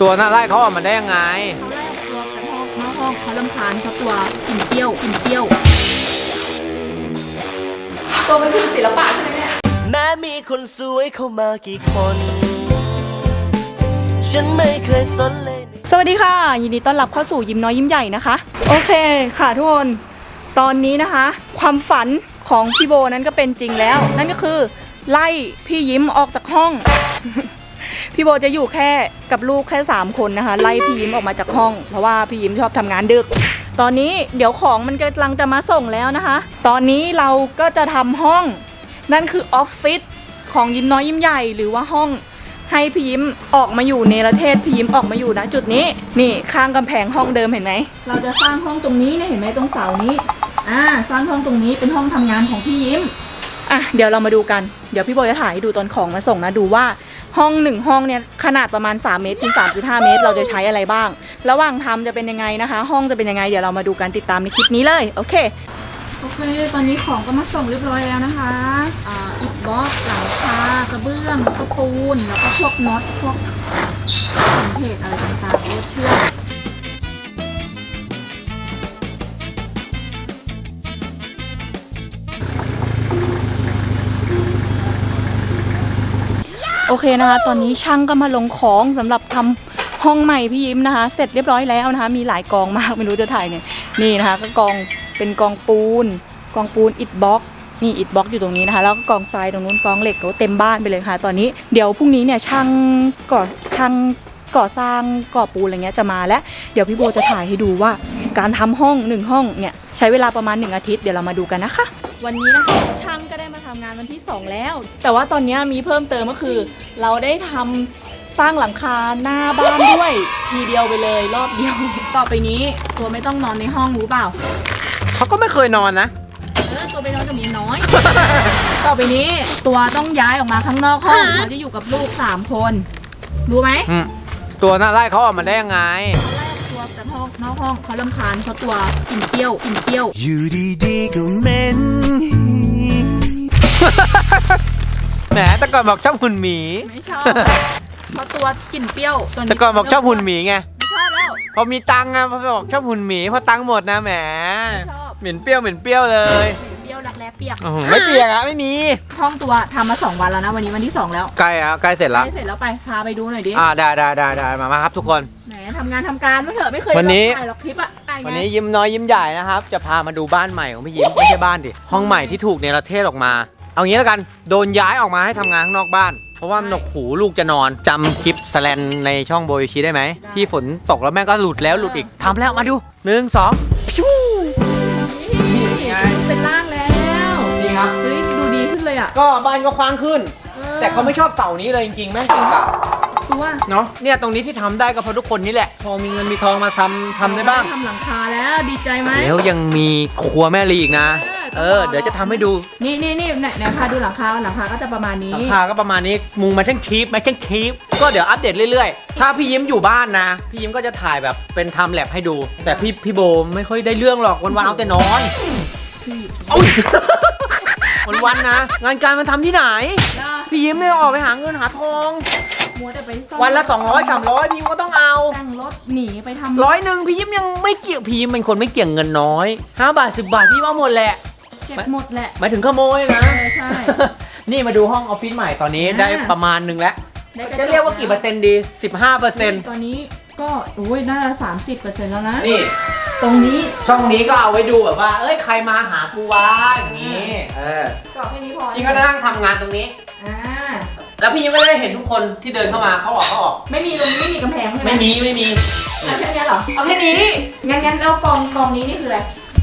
ตัวน่ะไล่เขาออกมาได้ยังไง เขาไล่ตัวจากห้องนอกห้องเขาลำคาญเขาตัวกลิ่นเปรี้ยวกลิ่นเปรี้ยว ตัวเป็นผู้ศิลปะใช่ไหมเนี่ยแม้มีคนสวยเข้ามากี่คน ฉันไม่เคยสนเลย สวัสดีค่ะ ยินดีต้อนรับเข้าสู่ยิ้มน้อยยิ้มใหญ่นะคะ โอเคค่ะทุกคน ตอนนี้นะคะ ความฝันของพี่โบนั้นก็เป็นจริงแล้ว นั่นก็คือไล่พี่ยิ้มออกจากห้อง พี่โบจะอยู่แค่กับลูกแค่ 3 คนนะคะ ไล่พี่ยิ้มออกมาจากห้อง เพราะว่าพี่ยิ้มชอบทำงานดึก ตอนนี้เดี๋ยวของมันกำลังจะมาส่งแล้วนะคะ ตอนนี้เราก็จะทำห้อง นั่นคือออฟฟิศของยิ้มน้อยยิ้มใหญ่หรือว่าห้องให้พี่ยิ้มออกมาอยู่ในประเทศพี่ยิ้มออกมาอยู่นะจุดนี้ นี่ข้างกำแพงห้องเดิมเห็นไหมเราจะสร้างห้องตรงนี้เนี่ยเห็นไหมตรงเสานี้อ่าสร้างห้องตรงนี้เป็นห้องทำงานของพี่ยิ้มอะเดี๋ยวเรามาดูกัน เดี๋ยวพี่โบจะถ่ายให้ดูตอนของมาส่งนะดูว่า ห้องหนึ่งห้องเนี่ยขนาดประมาณ 3 เมตรถึง3.5 เมตร เราจะใช้อะไรบ้าง ระหว่างทำจะเป็นยังไงนะคะ ห้องจะเป็นยังไงเดี๋ยวเรามาดูกันติดตามในคลิปนี้เลยโอเคโอเค ตอนนี้ของก็มาส่งเรียบร้อยแล้วนะคะอ่าอิฐบล็อกหลังคากระเบื้องแล้วก็ปูนแล้วก็พวกน็อตพวกสังเกตอะไรต่างๆรถเชื่อม โอเคนะคะ ตอนนี้ช่างก็มาลงของสำหรับทำห้องใหม่พี่ยิ้มนะคะ เสร็จเรียบร้อยแล้วนะคะ มีหลายกองมากไม่รู้จะถ่ายเนี่ยนี่นะคะ ก็กองเป็นกองปูน กองปูนอิฐบล็อกนี่อิฐบล็อกอยู่ตรงนี้นะคะ แล้วก็กองทรายตรงนู้นกองเหล็กก็เต็มบ้านไปเลยค่ะ ตอนนี้เดี๋ยวพรุ่งนี้เนี่ยช่างก่อช่างก่อสร้างก่อปูนอะไรเงี้ยจะมาแล้ว เดี๋ยวพี่โบจะถ่ายให้ดูว่า การทำห้องหนึ่งห้องเนี่ยใช้เวลาประมาณหนึ่งอาทิตย์เดี๋ยวเรามาดูกันนะคะ วันนี้นะคะช่างก็ำงานวันที่ 2 แล้ว แต่ว่าตอนนี้มีเพิ่มเติมก็คือ เราได้ทำสร้างหลังคาหน้าบ้านด้วย ทีเดียวไปเลยรอบเดียว ต่อไปนี้ตัวไม่ต้องนอนในห้องรู้เปล่า เขาก็ไม่เคยนอนนะ เออตัวไปนอนกับเมียน้อย ต่อไปนี้ตัวต้องย้ายออกมาข้างนอกห้องเขาจะอยู่กับลูกสามคนรู้ไหมอืมตัวน่ะไล่เขาออกมาได้ยังไงตัวจากห้องนอกห้องเขาลำคาญเขาตัวกลิ่นเปรี้ยวกลิ่นเปรี้ยว อยู่ดีๆก็เหม็น แหมแต่ก่อนบอกชอบหุ่นหมี ไม่ชอบเพราะตัวกลิ่นเปรี้ยวตัวนี้แต่ก่อนบอกชอบหุ่นหมีไง ไม่ชอบแล้ว พอมีตังค์อะพอบอกชอบหุ่นหมีพอตังค์หมดนะแหมไม่ชอบเหม็นเปรี้ยวเหม็นเปรี้ยวเลยเปรี้ยวรักแร้เปียกอื้อหือไม่เปียกอะไม่มีห้องตัวทำมาสองวันแล้วนะวันนี้วันที่สองแล้วใกล้อะใกล้เสร็จแล้วได้เสร็จแล้วไปพาไปดูหน่อยดิ อ่าได้ได้ได้ได้มามาครับทุกคน แหมทำงานทำการไม่เถอะไม่เคยวันนี้ ถ่ายหรอกคลิปอะไปไงวันนี้ยิ้มน้อยยิ้มใหญ่นะครับ จะพามาดูบ้านใหม่ของพี่ยิ้ม ไม่ใช่บ้านดิ ห้องใหม่ที่ถูกเนรเทศออกมา เอางี้แล้วกัน โดนย้ายออกมาให้ทำงานข้างนอกบ้าน เพราะว่าหนวกหูลูกจะนอนจำคลิปสแลนในช่องโบยชีได้ไหม ที่ฝนตกแล้วแม่งก็หลุดแล้วหลุดอีกทำแล้วมาดูหนึ่งสองชู้นี่เป็นร่างแล้วนี่ครับ เฮ้ยดูดีขึ้นเลยอะก็บ้านก็คว้างขึ้น ออแต่เขาไม่ชอบเสานี้เลยจริงๆแม่จริงเปล่าตัวเนาะเนี่ยตรงนี้ที่ทำได้ก็เพราะทุกคนนี่แหละ พอมีเงินมีทองมาทำทำได้บ้าง ทำหลังคาแล้วดีใจไหมแล้วยังมีครัวแม่ลีอีกนะ เอ เอออ เดี๋ยวจะทำให้ดู นี่นี่นี่ไหนไหนพาดูหลังคาหลังคาก็จะประมาณนี้หลังคาก็ประมาณนี้มุงมาเช่นคลิปมาเช่นคลิป ก็เดี๋ยวอัปเดตเรื่อยๆ ถ้าพี่ยิ้มอยู่บ้านนะ พี่ยิ้มก็จะถ่ายแบบเป็นไทม์แลปให้ดู แต่พี่พี่โบไม่ค่อยได้เรื่องหรอกวันๆเอาแต่นอนเอ้ยวันๆนะ งานการมันทำที่ไหนแล้วพี่ยิ้มเนี่ยออกไปหาเงินหาทอง มัวแต่ไปซ่อมวันละ 200 300 พี่ยิ้มก็ต้องเอาแต่งรถหนีไปทำร้อยหนึ่งพี่ยิ้มยังไม่เกี่ยวพี่ยิ้มเป็นคนไม่เกี่ยงเงินน้อย5บาท10บาทพี่ยิ้มเอาหมดแหละ เก็บหมดแหละ หมายถึงขโมยนะ เออใช่ นี่มาดูห้องออฟฟิศใหม่ตอนนี้อ่า ได้ประมาณหนึ่งแล้ว ได้กจะเรียกว่ากี่เปอร์เซ็นต์ดี 15เปอร์เซ็นต์ตอนนี้ก็โอ้ยน่าจะสามสิบเปอร์เซ็นต์แล้วนะ นี่ตรงนี้ช่องนี้ก็เอาไว้ดูแบบว่า เอ้ยใครมาหากูวะอย่างนี้เออก็แค่นี้พอพี่ก็นั่งทำงานตรงนี้ อ่าแล้วพี่ยังไม่ได้เห็นทุกคนที่เดินเข้ามาเขาออกเขาออก ไม่มีตรงนี้ไม่มีกำแพงใช่ไหมไม่มีไม่มี อะแค่เนี้ยเหรอ เอาแค่นี้งั้นงั้นแล้วกองกองนี้นี่คืออะไร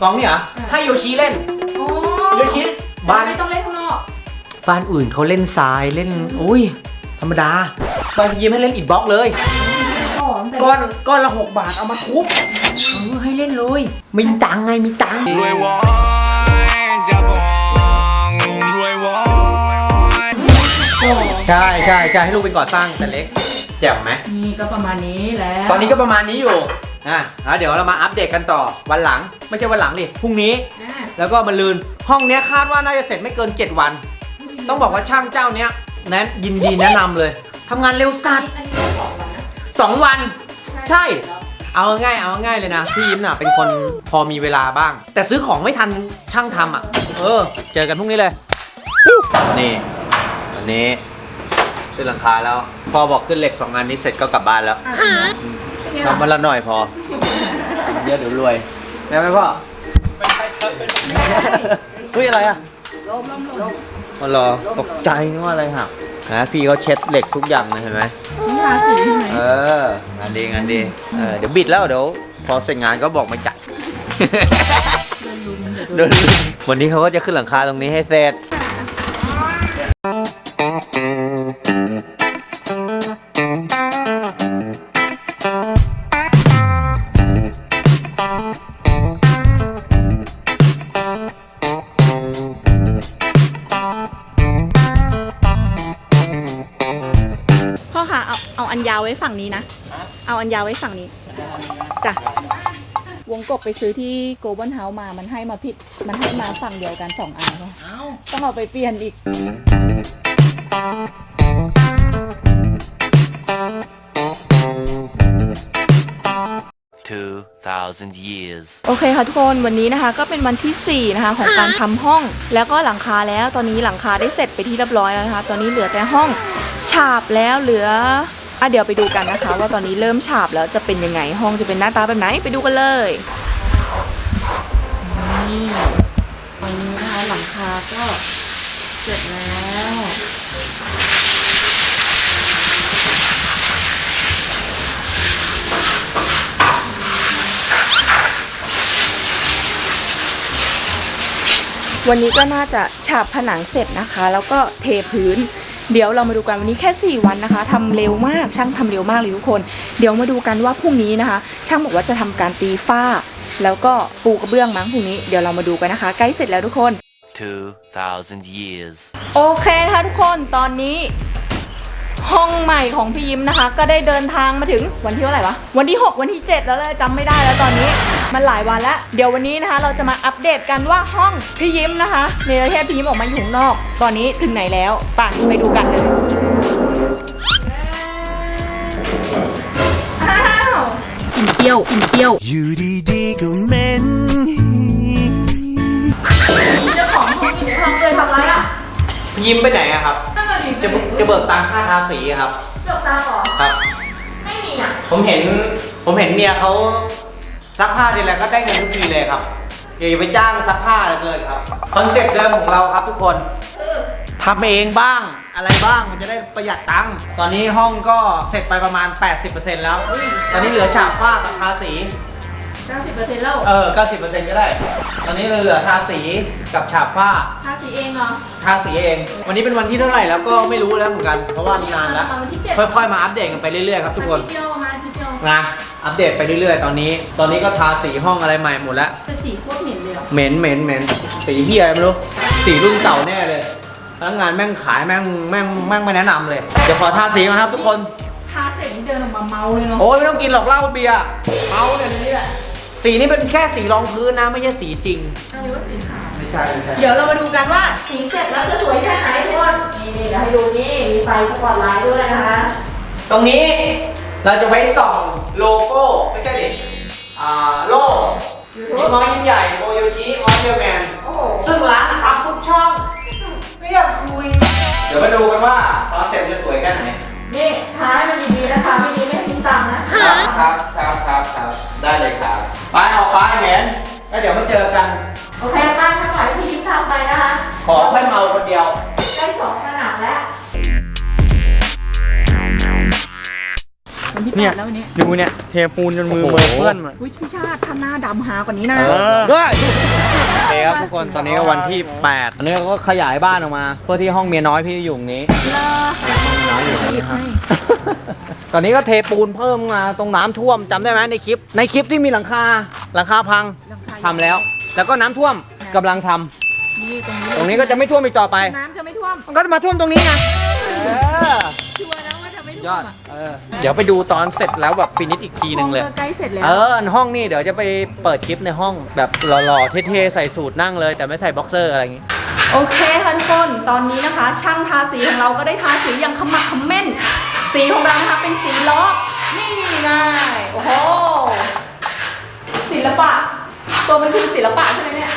กล่องนี่เหรออ่าให้โยชิเล่นโอ้โยชิบ้าบ้านนไม่ต้องเล่นข้างนอก บ้านอื่นเขาเล่นทรายเล่นอุ้ย ธรรมดาบ้านพี่ยิ้มให้เล่นอิฐบล็อกเลยของแต่ก้อนก้อนละหกบาทเอามาทุบเออให้เล่นเลยมีตังค์ไงมีตังค์รวยวอยจะบองรวยวอยใช่ใช่ใช่ให้ลูกเป็นก่อสร้างแต่เล็กแจ่มไหมนี่ก็ประมาณนี้แล้วตอนนี้ก็ประมาณนี้อยู่อะแล้วเดี๋ยวเรามาอัปเดตกันต่อวันหลังไม่ใช่วันหลังดิพรุ่งนี้อ่า แล้วก็มาลืนห้องเนี้ยคาดว่าน่าจะเสร็จไม่เกิน 7 วัน ต้องบอกว่าช่างเจ้าเนี้ยแนะยินดีแนะนำเลยทำงานเร็วอัจันดนี้อันนี้ได้สองวันนะสองวัน ใช่ เอาง่ายเอาง่ายเลยนะ พี่ยิ้มน่ะเป็นคนพอมีเวลาบ้าง แต่ซื้อของไม่ทันช่างทำอะ เออ เจอกันพรุ่งนี้เลย นี่วันนี้ขึ้นหลังคาแล้ว พอบอกขึ้นเหล็กสองงานนี้เสร็จก็กลับบ้านแล้วทำมาละหน่อยพอ เยอะเดี๋ยวรวยได้ไหมพ่อ เฮ้ยอะไรอะล้มล้มล้มอ๋อเหรอตกใจนึกว่าอะไรหักนะพี่เขาเช็ดเหล็กทุกอย่างเลยเห็นไหมทาสีใช่ไหมเอองานดีงานดีเออเดี๋ยวบิดแล้วเดี๋ยวพอเสร็จงานก็บอกไม่จ่ายเดินลุมวันนี้เขาก็จะขึ้นหลังคาตรงนี้ให้เสร็จ วไว้ฝั่งนี้นะ เอาอันยาวไว้ฝั่งนี้ จ้ะ วงกบไปซื้อที่โกลบอลเฮาส์มา มันให้มาผิด มันให้มาฝั่งเดียวกันสองอันค่ะต้องเอาไปเปลี่ยนอีก 2,000 years โอเคค่ะทุกคนวันนี้นะคะก็เป็นวันที่ 4 นะคะของการทำห้อง แล้วก็หลังคาแล้วตอนนี้หลังคาได้เสร็จไปที่เรียบร้อยแล้วนะคะ ตอนนี้เหลือแต่ห้องฉาบแล้วเหลือ อะเดี๋ยวไปดูกันนะคะ ว่าตอนนี้เริ่มฉาบแล้วจะเป็นยังไงห้องจะเป็นหน้าตาแบบไหนไปดูกันเลยนี่ตอนนี้นะคะหลังคาก็เสร็จแล้ววันนี้ก็น่าจะฉาบผนังเสร็จนะคะ แล้วก็เทพื้น เดี๋ยวเรามาดูกันวันนี้แค่ 4 วันนะคะทำเร็วมากช่างทำเร็วมากเลยทุกคน เดี๋ยวมาดูกันว่าพรุ่งนี้นะคะ ช่างบอกว่าจะทำการตีฝ้า แล้วก็ปูกระเบื้องมั้งพรุ่งนี้เดี๋ยวเรามาดูกันนะคะ ใกล้เสร็จแล้วทุกคน2,000 years โอเคนะคะทุกคนตอนนี้ห้องใหม่ของพี่ยิ้มนะคะ ก็ได้เดินทางมาถึงวันที่เท่าไหร่วะวันที่ 6 วันที่ 7 แล้วแหละจำไม่ได้แล้วตอนนี้ มันหลายวันแล้ว เดี๋ยววันนี้นะคะ เราจะมาอัปเดตกันว่าห้องพี่ยิ้มนะคะในประเทศพี่ยิ้มออกมาอยู่ข้างนอก ตอนนี้ถึงไหนแล้วไป่ะไปดูกันเลยอ้าวกลิ่นเปรี้ยวกลิ่นเปรี้ยวอยู่ดีๆก็เหม็นเจ้าของห้องอยู่ในห้องเลยทำไรอะพี่ยิ้มไปไหนอะครับ นั่นน่ะดิจะจะเบิกตังค่าทาสีอะครับเบิกตาก่อนครับ ไม่มีอะ ผมเห็นผมเห็นเมียเขา ซักผ้าทีไรก็ได้เงินทุกทีเลยครับอย่าไปจ้างซักผ้าเลยเกินครับคอนเซ็ปต์เดิมของเราครับทุกคนเออทำเองบ้างอะไรบ้างมันจะได้ประหยัดตังค์ตอนนี้ห้องก็เสร็จไปประมาณ 80%แล้ว ตอนนี้เหลือฉาบฝ้ากับทาสี 90%แล้วเออ 90%ก็ได้ ตอนนี้เหลือทาสีกับฉาบฝ้า ทาสีเองเหรอ ทาสีเอง วันนี้เป็นวันที่เท่าไหร่แล้วก็ไม่รู้แล้วเหมือนกัน เพราะว่านานแล้วมาวันที่เจ็ดค่อยๆมาอัปเดตกันไปเรื่อยๆครับทุกคนอาทิตย์เดียวมา อาทิตย์เดียวนะอัปเดตไปเรื่อยๆ ตอนนี้ ตอนนี้ก็ทาสีห้องอะไรใหม่หมดแล้ว แต่สีโคตรเหม็นเลยอะเหม็นเหม็นเหม็นสีเฮียอะไรไม่รู้ สีรุ่นเก่าแน่เลยพนักงานแม่งขายแม่งแม่งแม่งไม่แนะนำเลย เดี๋ยวขอทาสีก่อนครับทุกคน ทาเสร็จนี่เดินออกมาเมาเลยเนาะโอ้ยไม่ต้องกินหรอกเหล้าเบียร์เมาเนี่ยในนี่แหละ สีนี้เป็นแค่สีรองพื้นนะไม่ใช่สีจริง อันนี้ว่าสีขาว ไม่ใช่ไม่ใช่ เดี๋ยวเรามาดูกันว่าสีเสร็จแล้วจะสวยแค่ไหนทุกคนนี่เดี๋ยวให้ดูนี่มีไฟสปอตไลท์ด้วยนะคะ ตรงนี้เราจะไว้ส่อง โลโก้ ไม่ใช่ดิอ่าโล่ยิ้มน้อยยิ้มใหญ่โอโยชิออสเดอร์แมน โอ้โหซึ่งร้านซับทุกช่อง ไม่อยากคุย เดี๋ยวมาดูกันว่าตอนเสร็จจะสวยแค่ไหน นี่ท้ายมันดีๆนะคะ ไม่ดีไม่ให้ทิ้งตังค์นะ ครับครับครับครับครับได้เลยครับ ไปออกไปเห็นแล้วเดี๋ยวมาเจอกัน โอเคบ้านทั้งหลายที่ทิ้งทำไปนะคะ ขอค่อยเมาคนเดียว วันที่แปดแล้ววันนี้ดูเนี่ย เทปูนจนมือโอ้โหเบอร์เพื่อนหมด อุ้ยพี่ชาติถ้าหน้าดำหากว่านี้นะ เออด้วยโอเคครับทุกคนตอนนี้ก็วันที่8อันนี้เราก็ขยายบ้านออกมา เพื่อที่ห้องเมียน้อยพี่อยู่ตรงนี้ เลอน้อยอยู่ตรงหยินี้บครับให้ตอนนี้ก็เทปูนเพิ่มมาตรงน้ำท่วมจำได้ไหมในคลิป ในคลิปที่มีหลังคาหลังคาพังหลังคาทำแล้ว แล้วก็น้ำท่วมกำลังทำนี่ตรงนี้เลยตรงนี้ก็จะไม่ท่วมอีกต่อไป น้ำจะไม่ท่วมมันก็จะมาท่วมตรงนี้ไงเออชัวร์ ยอดเดี๋ยวไปดูตอนเสร็จแล้วแบบฟินิชอีกทีหนึ่งเลย ใกล้เสร็จแล้วเออห้องนี่เดี๋ยวจะไปเปิดคลิปในห้องแบบหล่อๆเท่ๆใส่สูทนั่งเลย แต่ไม่ใส่บ็อกเซอร์อะไรอย่างงี้ โอเคค่ะทุกคนตอนนี้นะคะ ช่างทาสีของเราก็ได้ทาสีอย่างขมักเขม้น สีของเรานะคะเป็นสีล้อนี่ไงโอ้โหศิลปะ ตัวมันคือศิลปะใช่ไหมเนี่ย